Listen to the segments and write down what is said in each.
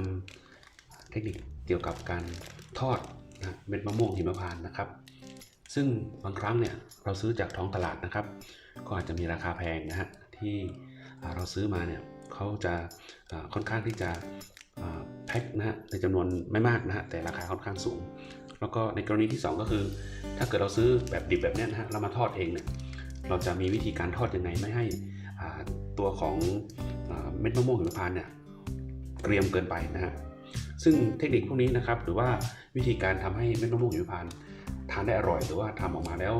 าเทคนิคเกี่ยวกับการทอดนะเม็ดมะม่วงหิมพานต์นะครับ ซึ่งบางครั้งเนี่ยเราซื้อจากท้องตลาดนะครับ ก็อาจจะมีราคาแพงนะฮะที่เราซื้อมาเนี่ยเขาจะค่อนข้างที่จะแพ็คนะฮะในจำนวนไม่มากนะฮะแต่ราคาค่อนข้างสูง แล้วก็ในกรณีที่ 2 ก็คือ ถ้าเกิดเราซื้อแบบดิบแบบนี้นะฮะเรามาทอดเองเนี่ยเราจะมีวิธีการทอดยังไงไม่ให้ตัวของอเม็ดมะม่วงหิมพานต์เนี่ย เกรียมเกินไปนะฮะซึ่งเทคนิคพวกนี้นะครับ หรือว่าวิธีการทำให้เม็ดมะม่วงหิมพานต์ทานได้อร่อย หรือว่าทำออกมาแล้ว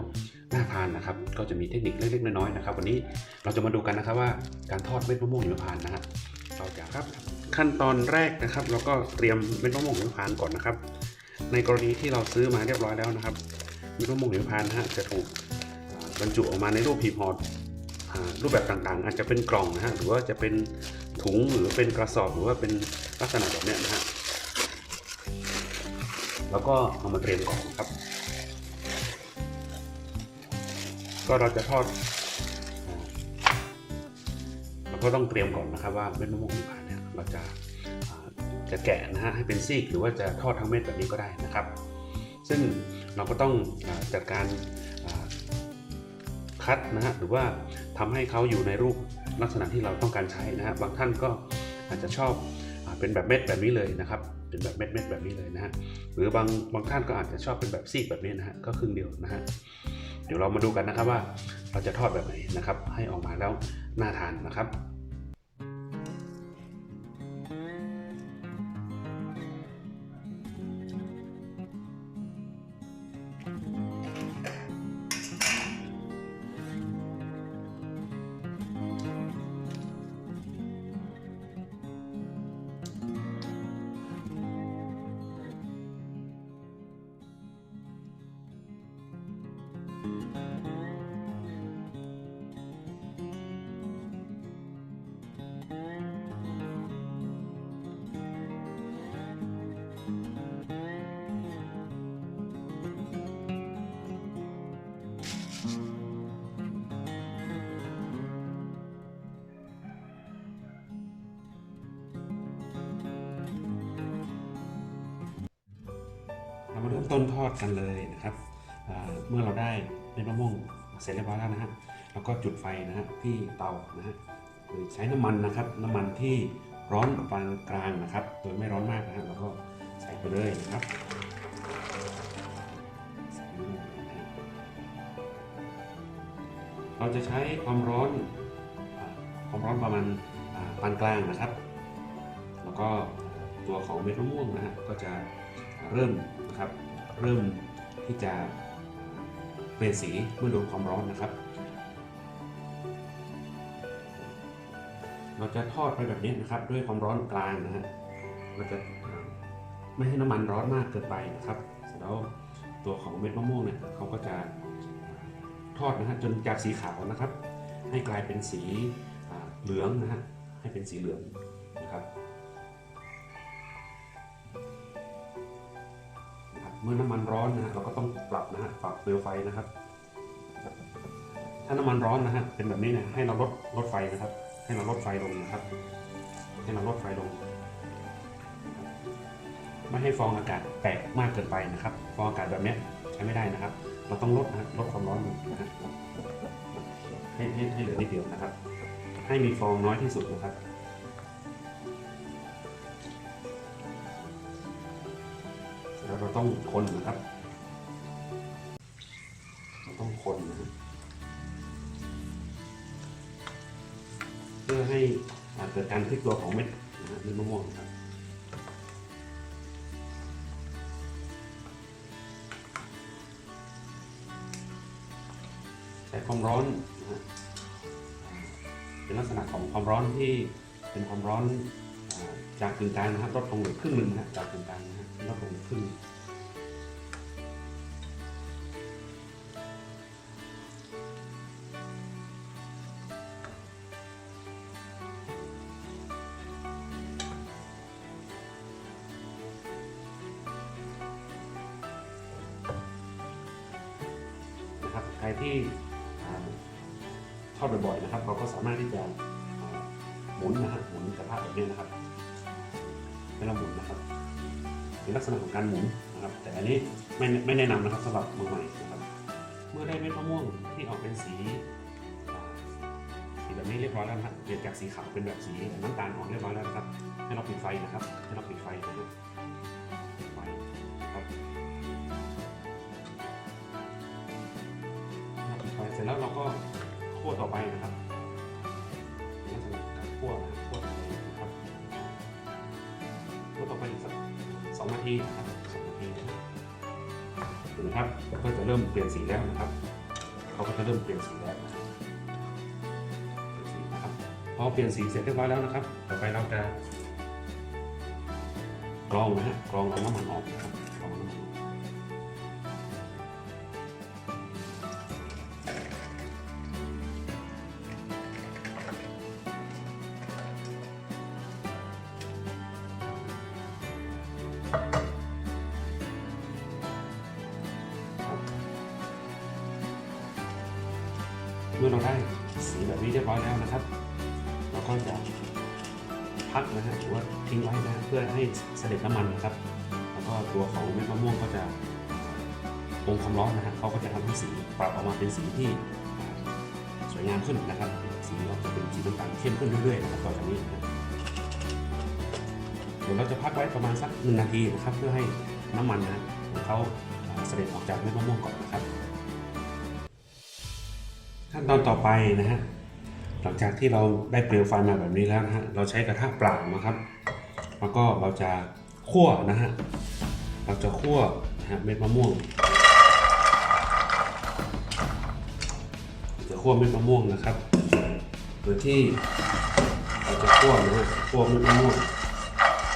น่าทานนะครับ ก็จะมีเทคนิคเล็กๆน้อยๆนะครับ วันนี้เราจะมาดูกันนะครับว่าการทอดเม็ดมะม่วงหิมพานต์นะฮะเราจะครับขั้นตอนแรกนะครับ เราก็เตรียมเม็ดมะม่วงหิมพานต์ก่อนนะครับ ในกรณีที่เราซื้อมาเรียบร้อยแล้วนะครับเม็ดมะม่วงหิมพานต์นะฮะจะถูกบรรจุออกมาในรูปหีบห่ออ่ารูปแบบต่างๆ อาจจะเป็นกล่องนะฮะหรือว่าจะเป็น ถุงหรือเป็นกระสอบหรือว่าเป็นลักษณะแบบนี้นะฮะแล้วก็เอามาเตรียมก่อนครับ ก็เราจะทอดเราก็ต้องเตรียมก่อนนะครับว่าเม็ดมะม่วงหิมพานเนี่ยเราจะจะแกะนะฮะให้เป็นซีกหรือว่าจะทอดทั้งเม็ดแบบนี้ก็ได้นะครับ ซึ่งเราก็ต้องอจัดการคัดนะฮะหรือว่าทำให้เขาอยู่ในรูป ลักษณะที่เราต้องการใช้นะฮะบางท่านก็อาจจะชอบอเป็นแบบเม็ดแบบนี้เลยนะครับเป็นแบบเม็ดเม็ดแบบนี้เลยนะฮะหรือบางบางท่านก็อาจจะชอบเป็นแบบซีกแบบนี้นะฮะก็ครึ่งเดียวนะฮะเดี๋ยวเรามาดูกันนะครับว่าเราจะทอดแบบไหนนะครับ ให้ออกมาแล้วน่าทานนะครับ ต้นทอดกันเลยนะครับ เมื่อเราได้เม็ดมะม่วงเสร็จเรียบร้อยแล้วนะฮะเราก็จุดไฟนะฮะที่เตานะฮะโดยใช้น้ำมันนะครับ น้ำมันที่ร้อนปานกลางนะครับ โดยไม่ร้อนมากนะฮะแล้วก็ใส่ไปเลยนะครับเราจะใช้ความร้อนความร้อนประมาณปานกลางนะครับ แล้วก็ตัวของเม็ดมะม่วงนะฮะก็จะเริ่มนะครับ เริ่มที่จะเปลี่ยนสีเมื่อโดนความร้อนนะครับ เราจะทอดไปแบบนี้นะครับ ด้วยความร้อนกลางนะฮะเราจะไม่ให้น้ำมันร้อนมากเกินไปนะครับเสร็จแล้วตัวของเม็ดมะม่วงเนี่ยเขาก็จะทอดนะฮะจนจากสีขาวนะครับ ให้กลายเป็นสีเหลืองนะฮะให้เป็นสีเหลืองนะครับ มื่อน้ำมันร้อนนะฮะเราก็ต้องปรับนะฮะปรับเปลวไฟนะครับ ถ้าน้ำมันร้อนนะฮะเป็นแบบนี้เนี่ยให้เราลดลดไฟนะครับ ให้เราลดไฟลงนะครับ ให้เราลดไฟลง ไม่ให้ฟองอากาศแตกมากเกินไปนะครับ ฟองอากาศแบบนี้ใช้ไม่ได้นะครับ เราต้องลดนะฮะลดความร้อนลงนะฮะให้ให้ให้เหลือนิดเดียวนะครับ ให้มีฟองน้อยที่สุดนะครับ ต้องคนนะครับ ต้องคนนะเพื่อให้เกิดการพลิกตัวของเม็ดนะเม็ดมะม่วงครับใช้ความร้อนนะเป็นลักษณะของความร้อนที่เป็นความร้อนจากกึ่งกลางนะครับลดลงเหลือครึ่งหนึ่งนะจากกึ่งกลางนะฮะลดลงเหลือครึ่ง รับใครที่ทอดบ่อยๆนะครับ เราก็สามารถที่จะหมุนนะฮะหมุนกระทะแบบนี้นะครับเวลาหมุนนะครับเป็นลักษณะของการหมุนนะครับ แต่อันนี้ไม่ไม่แนะนำนะครับสำหรับมือใหม่นะครับ เมื่อได้เม็ดมะม่วงที่ออกเป็นสีสีแบบนี้เรียบร้อยแล้วนะครับเปลี่ยนจากสีขาวเป็นแบบสีน้ำตาลอ่อนเรียบร้อยแล้วนะครับให้เราปิดไฟนะครับให้เราปิดไฟนะครับ วต่อไปนะครับเป็นลักษณะการคั่วนะคั่วไปนะครับคั่วต่อไปอีกสักสองนาทีนะครับสองนาทีนะครับเห็นไหมครับก็จะเริ่มเปลี่ยนสีแล้วนะครับเขาก็จะเริ่มเปลี่ยนสีแล้วนะครับพอเปลี่ยนสีเสร็จเรียบร้อยแล้วนะครับ ต่อไปเราจะกรองนะฮะกรองเอาน้ำมันออกนะครับ แบบนี้เรียบร้อยแล้วนะครับ เราก็จะพักนะฮะหรือว่าทิ้งไว้นะเพื่อให้เสด็จน้ำมันนะครับ แล้วก็ตัวของเม็ดมะม่วงก็จะองความร้อนนะฮะเขาก็จะทำให้สีปรับออกมาเป็นสีที่สวยงามขึ้นนะครับ สีออกจะเป็นสีน้ำตาลเข้มขึ้นเรื่อยๆนะครับต่อจากนี้นะเดี๋ยวเราจะพักไว้ประมาณสักหนึ่งนาทีนะครับ เพื่อให้น้ำมันนะของเขาเสด็จออกจากเม็ดมะม่วงก่อนนะครับขั้นตอนต่อไปนะฮะ หลังจากที่เราได้เปลวไฟมาแบบนี้แล้วนะฮะเราใช้กระทะเปล่านะครับ แล้วก็เราจะคั่วนะฮะเราจะคั่วนะฮะเม็ดมะม่วงจะคั่วเม็ดมะม่วงนะครับโดยที่เราจะคั่วนะฮะคั่วเม็ดมะม่วง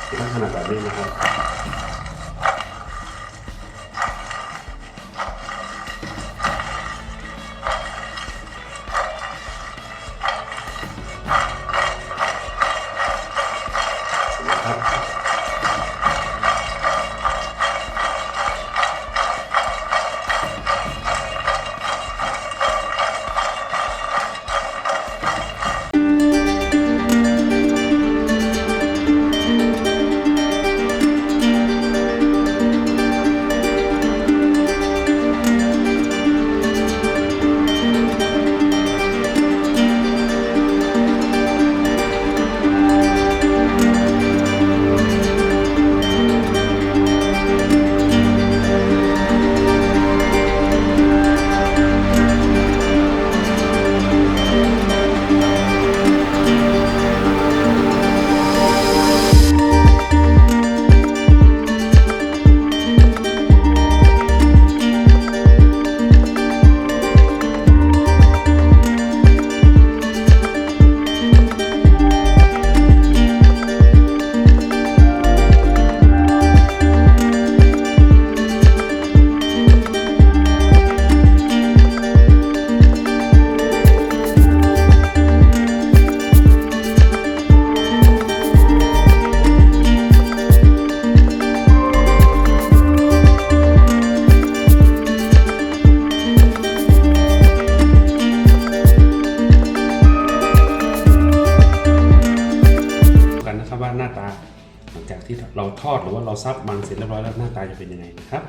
เป็นลักษณะแบบนี้นะครับครับ อดหรือว่าเราซับมันเสร็จเรียบร้อยแล้วหน้าตาจะเป็นยังไงนะครับ